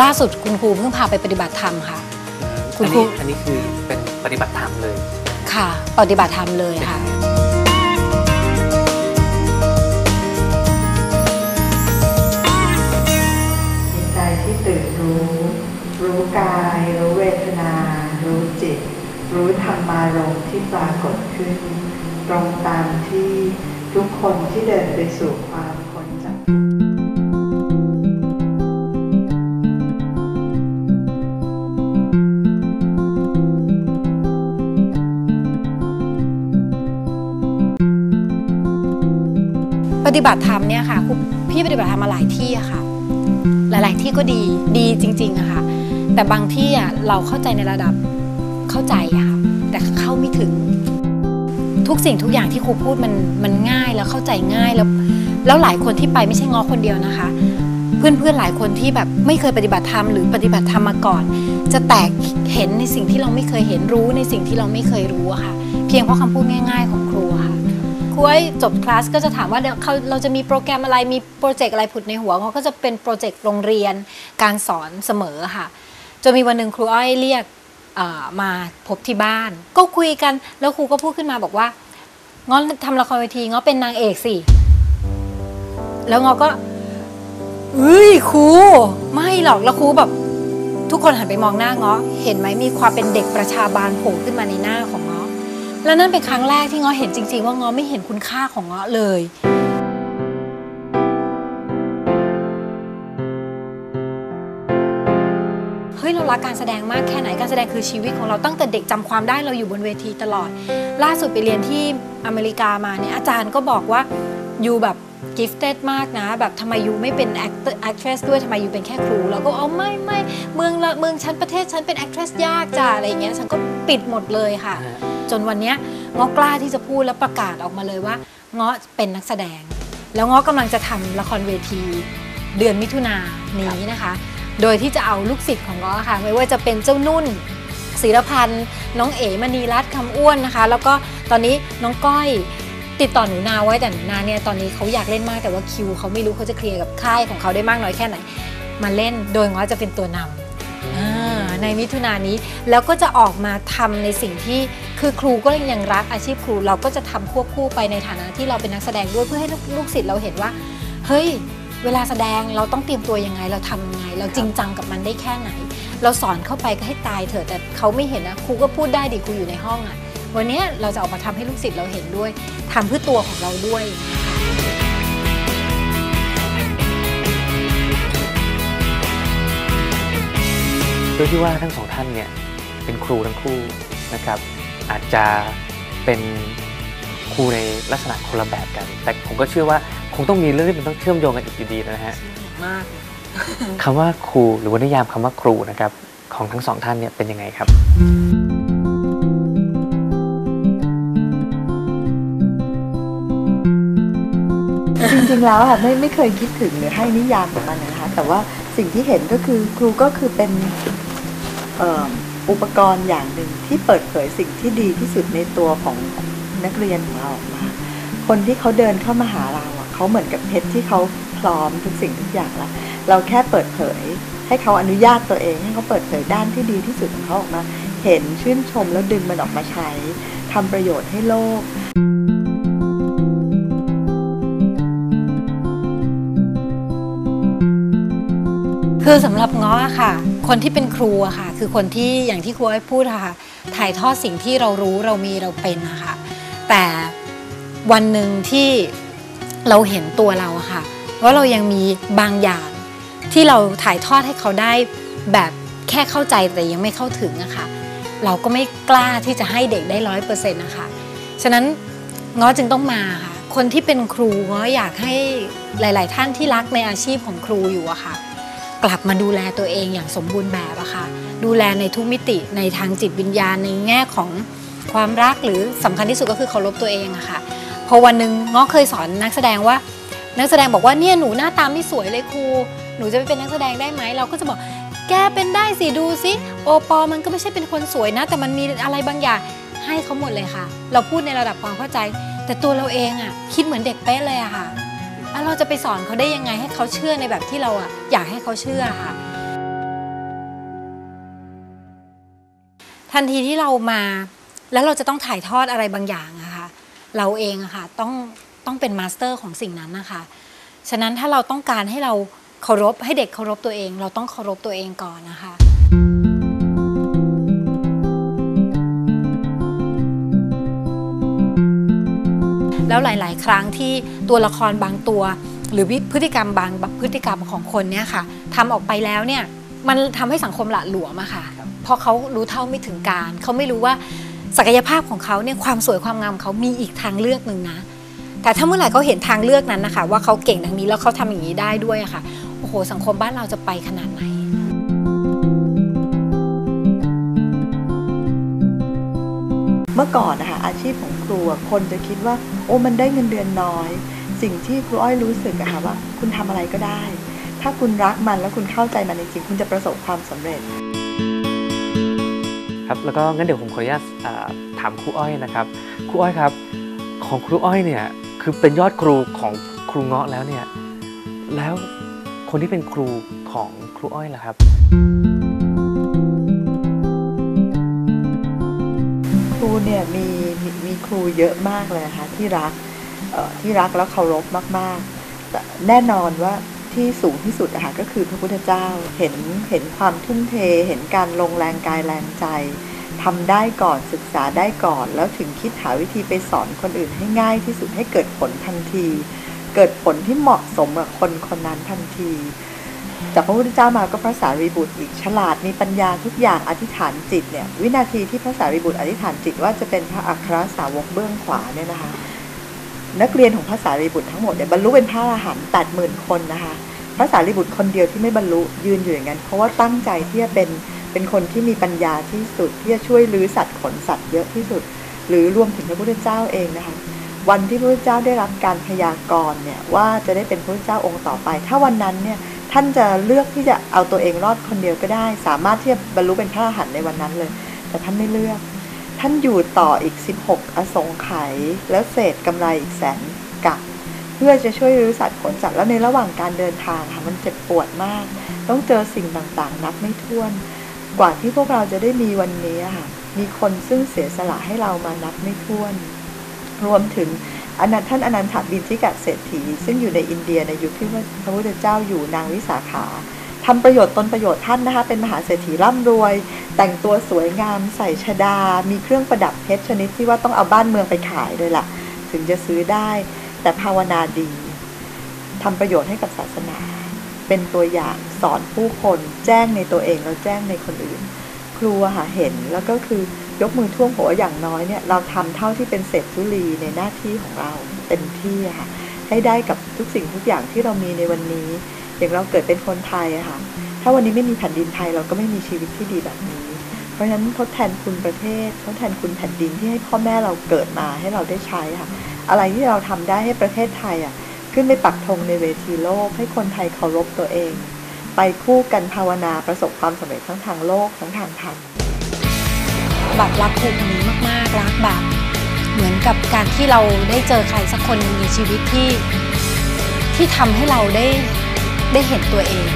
ล่าสุดคุณครูเพิ่งพาไปปฏิบัติธรรมค่ะ คุอัณนครูนี้อันนี้คือเป็นปฏิบัติธรรมเลย ค่ะ ปฏิบัติธรรมเลยค่ะมีใจที่ตื่นรู้ รู้กาย รู้เวทนา รู้จิต รู้ธรรมารมณ์ที่ปรากฏขึ้น ตรงตามที่ทุกคนที่เดินไปสู่ความ ฏิบัติธรรมเนี่ยค่ะพี่ปฏิบัติธรรมมาหลายที่อะค่ะ หลาย ๆ ที่ก็ดีดีจริงๆอะค่ะ แต่บางที่อะเราเข้าใจในระดับเข้าใจอะค่ะแต่เข้าไม่ถึง ทุกสิ่งทุกอย่างที่ครูพูดมันมันง่ายแล้วเข้าใจง่ายแล้ว แล้วหลายคนที่ไปไม่ใช่ง้อคนเดียวนะคะ เพื่อนๆหลายคนที่แบบไม่เคยปฏิบัติธรรมหรือปฏิบัติธรรมมาก่อน จะแตกเห็นในสิ่งที่เราไม่เคยเห็นรู้ในสิ่งที่เราไม่เคยรู้อะค่ะ เพียงเพราะคำพูดง่าย ๆ ของครูค่ะ ครูไอ้จบคลาสก็จะถามว่าเขาเราจะมีโปรแกรมอะไรมีโปรเจกต์อะไรผุดในหัวเขาก็จะเป็นโปรเจกต์โรงเรียนการสอนเสมอค่ะจนมีวันหนึ่งครูอ้อยเรียกมาพบที่บ้าน ก็คุยกันแล้วครูก็พูดขึ้นมาบอกว่าง้อทำละครเวทีง้อเป็นนางเอกสิแล้วง้อก็เอ้ยครูไม่หรอกแล้วครูแบบ ทุกคนหันไปมองหน้าง้อเห็นไหมมีความเป็นเด็กประชาบาลโผล่ขึ้นมาในหน้าของ แล้วนั่นเป็นครั้งแรกที่ง้อเห็นจริง ๆ ว่าง้อไม่เห็นคุณค่าของง้อเลย เฮ้ยเรารักการแสดงมากแค่ไหนการแสดงคือชีวิตของเราตั้งแต่เด็กจำความได้เราอยู่บนเวทีตลอด ล่าสุดไปเรียนที่อเมริกามาเนี่ยอาจารย์ก็บอกว่าอยู่แบบ gifted มากนะ แบบทำไมยูไม่เป็น actor actress ด้วยทำไมยูเป็นแค่ครูเราก็เอาไม่ไม่เมืองละเมืองฉันประเทศฉันเป็น actress ยากจ้ะอะไรอย่างเงี้ยฉันก็ปิดหมดเลยค่ะ จนวันนี้ง้อกล้าที่จะพูดและประกาศออกมาเลยว่าง้อเป็นนักแสดง แล้วง้อกำลังจะทำละครเวทีเดือนมิถุนายนนี้นะคะ โดยที่จะเอาลูกศิษย์ของง้อค่ะ ไม่ว่าจะเป็นเจ้านุ่นศิรพันธ์น้องเอ๋มณีรัตน์คำอ้วนนะคะ แล้วก็ตอนนี้น้องก้อยติดต่อหนูนาไว้แต่หนูนาเนี่ยตอนนี้เขาอยากเล่นมากแต่ว่าคิวเขาไม่รู้เขาจะเคลียร์กับค่ายของเขาได้มากน้อยแค่ไหน มาเล่นโดยง้อจะเป็นตัวนำอ่า ในมิถุนายนนี้ แล้วก็จะออกมาทำในสิ่งที่คือครูก็ยังรักอาชีพครู เราก็จะทำควบคู่ไปในฐานะที่เราเป็นนักแสดงด้วยเพื่อให้ลูกศิษย์เราเห็นว่า เฮ้ย เวลาแสดงเราต้องเตรียมตัวยังไง เราทำยังไง เราจริงจังกับมันได้แค่ไหน เราสอนเข้าไปก็ให้ตายเถอะแต่เขาไม่เห็นนะครูก็พูดได้ดิครูอยู่ในห้องอะ่ะวันนี้เราจะออกมาทำให้ลูกศิษย์เราเห็นด้วยทำเพื่อตัวของเราด้วย ด้วยที่ว่าทั้งสองท่านเนี่ยเป็นครูทั้งคู่นะครับ อาจจะเป็นครูในลักษณะคนละแบบกัน แต่ผมก็เชื่อว่าคงต้องมีเรื่องที่มันต้องเชื่อมโยงกันอีกอยู่ดีนะฮะมากคำว่าครูหรือว่านิยามคำว่าครูนะครับของทั้งสองท่านเนี่ยเป็นยังไงครับ จริงๆแล้วค่ะไม่ไม่เคยคิดถึงหรือให้นิยามกับมันนะคะ แต่ว่าสิ่งที่เห็นก็คือครูก็คือเป็นเอุปกรณ์อย่างหนึ่งที่เปิดเผยสิ่งที่ดีที่สุดในตัวของนักเรียนของเราออกมา คนที่เขาเดินเข้ามาหาเราเขาเหมือนกับเพชรที่เขาพร้อมทุกสิ่งทุกอย่างแล้วเราแค่เปิดเผย ให้เขาอนุญาตตัวเอง ให้เขาเปิดเผยด้านที่ดีที่สุดของเขาออกมา เห็นชื่นชมแล้วดึงมันออกมาใช้ทำประโยชน์ให้โลก คือสำหรับง้อค่ะ คนที่เป็นครูอะค่ะ คือคนที่อย่างที่ครูไอ้พูดค่ะ ถ่ายทอดสิ่งที่เรารู้เรามีเราเป็นอะค่ะ แต่วันหนึ่งที่เราเห็นตัวเราอะค่ะว่าเรายังมีบางอย่างที่เราถ่ายทอดให้เขาได้แบบแค่เข้าใจแต่ยังไม่เข้าถึงอะค่ะ เราก็ไม่กล้าที่จะให้เด็กได้ร้อยเปอร์เซ็นต์นะคะฉะนั้นง้อจึงต้องมาค่ะ คนที่เป็นครูง้ออยากให้หลาย ๆ ท่านที่รักในอาชีพของครูอยู่อะค่ะ กลับมาดูแลตัวเองอย่างสมบูรณ์แบบอะค่ะ ดูแลในทุกมิติในทางจิตวิญญาณในแง่ของความรักหรือสำคัญที่สุดก็คือเคารพตัวเองอะค่ะพอวันหนึ่งง้อเคยสอนนักแสดงว่า นักแสดงบอกว่าเนี่ยหนูหน้าตาไม่สวยเลยครูหนูจะไปเป็นนักแสดงได้ไหมเราก็จะบอกแกเป็นได้สิดูสิโอปอมันก็ไม่ใช่เป็นคนสวยนะ แต่มันมีอะไรบางอย่างให้เขาหมดเลยค่ะ เราพูดในระดับความเข้าใจ แต่ตัวเราเองอะคิดเหมือนเด็กเป๊ะเลยอะค่ะ แล้วเราจะไปสอนเขาได้ยังไงให้เขาเชื่อในแบบที่เราอะอยากให้เขาเชื่อค่ะ ทันทีที่เรามาแล้วเราจะต้องถ่ายทอดอะไรบางอย่างอะค่ะเราเองอะค่ะต้องต้องเป็นมาสเตอร์ของสิ่งนั้นนะคะฉะนั้นถ้าเราต้องการให้เราเคารพให้เด็กเคารพตัวเอง เราต้องเคารพตัวเองก่อนนะคะ แล้วหลาย ๆ ครั้งที่ตัวละครบางตัว หรือวิพฤติกรรมบางพฤติกรรมของคนเนี่ยค่ะทำออกไปแล้วเนี่ยมันทำให้สังคมหละหลวมอะค่ะครับเพราะเขารู้เท่าไม่ถึงการเขาไม่รู้ว่าศักยภาพของเขาเนี่ยความสวยความงามของเขามีอีกทางเลือกหนึ่งนะ แต่ถ้าเมื่อไหร่เขาเห็นทางเลือกนั้นนะคะ ว่าเขาเก่งทางนี้แล้วเขาทำอย่างนี้ได้ด้วยอะค่ะโอ้โหสังคมบ้านเราจะไปขนาดไหน มื่อก่อนนะคะอาชีพของครูคนจะคิดว่า โอ้มันได้เงินเดือนน้อย สิ่งที่ครูอ้อยรู้สึกอะค่ะว่า คุณทำอะไรก็ได้ ถ้าคุณรักมันแล้วคุณเข้าใจมันจริงๆคุณจะประสบความสำเร็จ ครับแล้วก็งั้นเดี๋ยวผมขออนุญาตถามครูอ้อยนะครับครูอ้อยครับ ของครูอ้อยเนี่ยคือเป็นยอดครูของครูเงาะแล้วเนี่ยแล้วคนที่เป็นครูของครูอ้อยล่ะครับ รูเยอะมากเลยนะคะที่รักที่รักแล้วเคารพมากๆแต่แน่นอนว่าที่สูงที่สุดอะค่ะก็คือพระพุทธเจ้าเห็นเห็นความทุ่มเท เห็นการลงแรงกายแรงใจทำได้ก่อนศึกษาได้ก่อน แล้วถึงคิดหาวิธีไปสอนคนอื่นให้ง่ายที่สุดให้เกิดผลทันที เกิดผลที่เหมาะสมกับคนคนนั้นทันที จากพระพุทธเจ้ามาก็พระสารีบุตรอีกฉลาดมีปัญญาทุกอย่างอธิษฐานจิตเนี่ยวินาทีที่พระสารีบุตรอธิษฐานจิตว่าจะเป็นพระอัครสาวกเบื้องขวาเนี่ยนะคะนักเรียนของพระสารีบุตรทั้งหมดเนี่ยบรรลุเป็นพระอรหันต์แปดหมื่นคนนะคะพระสารีบุตรคนเดียวที่ไม่บรรลุยืนอยู่อย่างนั้นเพราะว่าตั้งใจที่จะเป็นเป็นคนที่มีปัญญาที่สุดที่จะช่วยลื้อสัตว์ขนสัตว์เยอะที่สุด หรือรวมถึงพระพุทธเจ้าเองนะคะวันที่พระพุทธเจ้าได้รับการพยากรณ์เนี่ยว่าจะได้เป็นพระพุทธเจ้าองค์ต่อไป ถ้าวันนั้นเนี่ย ท่านจะเลือกที่จะเอาตัวเองรอดคนเดียวก็ได้ สามารถที่จะบรรลุเป็นพระอรหันต์ในวันนั้นเลย แต่ท่านไม่เลือก ท่านอยู่ต่ออีก 16 อสงไขยแล้วเศษกำไรอีกแสนกับ เพื่อจะช่วยรื้อสัตว์ขนสัตว์แล้วในระหว่างการเดินทางค่ะมันเจ็บปวดมาก ต้องเจอสิ่งต่างๆ นับไม่ถ้วน กว่าที่พวกเราจะได้มีวันนี้ค่ะมีคนซึ่งเสียสละให้เรามานับไม่ถ้วน รวมถึง อนันท่านอนันถบินทิกะเศรษฐี ซึ่งอยู่ในอินเดียในยุคที่พระพุทธเจ้าอยู่นางวิสาขาทำประโยชน์ตนประโยชน์ท่านนะคะเป็นมหาเศรษฐีร่ำรวย แต่งตัวสวยงามใส่ชดา มีเครื่องประดับเพชรชนิดที่ว่าต้องเอาบ้านเมืองไปขายเลยล่ะ ถึงจะซื้อได้ แต่ภาวนาดีทำประโยชน์ให้กับศาสนา เป็นตัวอย่างสอนผู้คนแจ้งในตัวเองแล้วแจ้งในคนอื่น ครูอะค่ะเห็นแล้วก็คือยกมือท่วมหัวอย่างน้อยเนี่ยเราทำเท่าที่เป็นเศษธุลีในหน้าที่ของเราเต็มที่ค่ะให้ได้กับทุกสิ่งทุกอย่างที่เรามีในวันนี้ อย่างเราเกิดเป็นคนไทยค่ะถ้าวันนี้ไม่มีแผ่นดินไทยเราก็ไม่มีชีวิตที่ดีแบบนี้ เพราะฉะนั้นทดแทนคุณประเทศทดแทนคุณแผ่นดินที่ให้พ่อแม่เราเกิดมาให้เราได้ใช้ค่ะอะไรที่เราทำได้ให้ประเทศไทยอะขึ้นไปปักธงในเวทีโลก ให้คนไทยเคารพตัวเอง ไปคู่กันภาวนาประสบความสำเร็จทั้งทางโลกทั้งทางธรรมแบบรักคู่คนนี้มากๆรักแบบเหมือนกับการที่เราได้เจอใครสักคนในชีวิตที่ที่ทำให้เราได้ได้เห็นตัวเอง